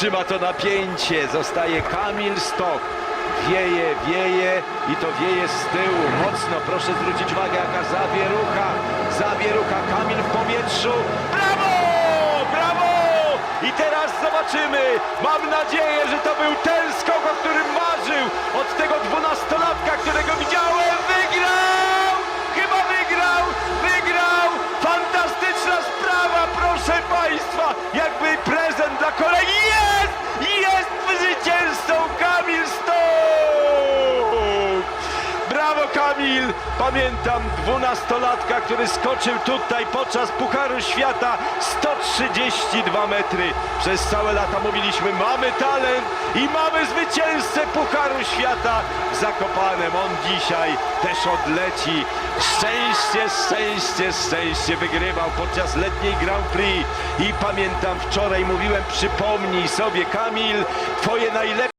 trzyma to napięcie. Zostaje Kamil Stok. Wieje, wieje i to wieje z tyłu. Mocno, proszę zwrócić uwagę, jaka zawierucha. Zawierucha, Kamil w powietrzu. Brawo! Brawo! I teraz zobaczymy. Mam nadzieję, że to był ten skok, o którym marzył. Od tego dwunastolatka, Kamil! Pamiętam dwunastolatka, który skoczył tutaj podczas Pucharu Świata 132 metry. Przez całe lata mówiliśmy, mamy talent i mamy zwycięzcę Pucharu Świata w Zakopanem. On dzisiaj też odleci. Szczęście, szczęście, szczęście wygrywał podczas letniej Grand Prix. I pamiętam wczoraj mówiłem, przypomnij sobie Kamil, twoje najlepsze